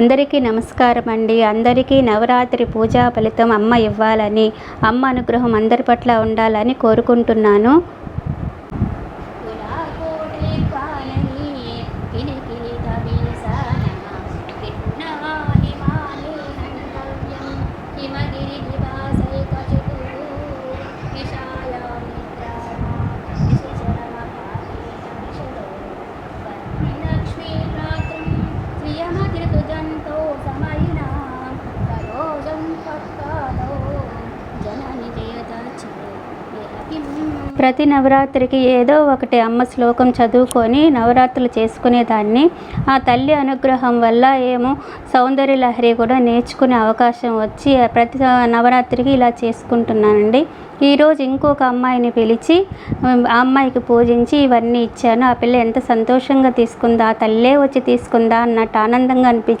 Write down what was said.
అందరికీ నమస్కారం అండి. అందరికీ నవరాత్రి పూజా ఫలితం అమ్మ ఇవ్వాలని అమ్మ అనుగ్రహం అందరి పట్ల ఉండాలని కోరుకుంటున్నాను. జంతో ప్రతి నవరాత్రికి ఏదో ఒకటి అమ్మ శ్లోకం చదువుకొని నవరాత్రులు చేసుకునేదాన్ని. ఆ తల్లి అనుగ్రహం వల్ల ఏమో సౌందర్య లహరి కూడా నేర్చుకునే అవకాశం వచ్చి ప్రతి నవరాత్రికి ఇలా చేసుకుంటున్నానండి. ఈరోజు ఇంకొక అమ్మాయిని పిలిచి ఆ అమ్మాయికి పూజించి ఇవన్నీ ఇచ్చాను. ఆ పిల్ల ఎంత సంతోషంగా తీసుకుందా ఆ తల్లే వచ్చి తీసుకుందా అన్నట్టు ఆనందంగా అనిపించింది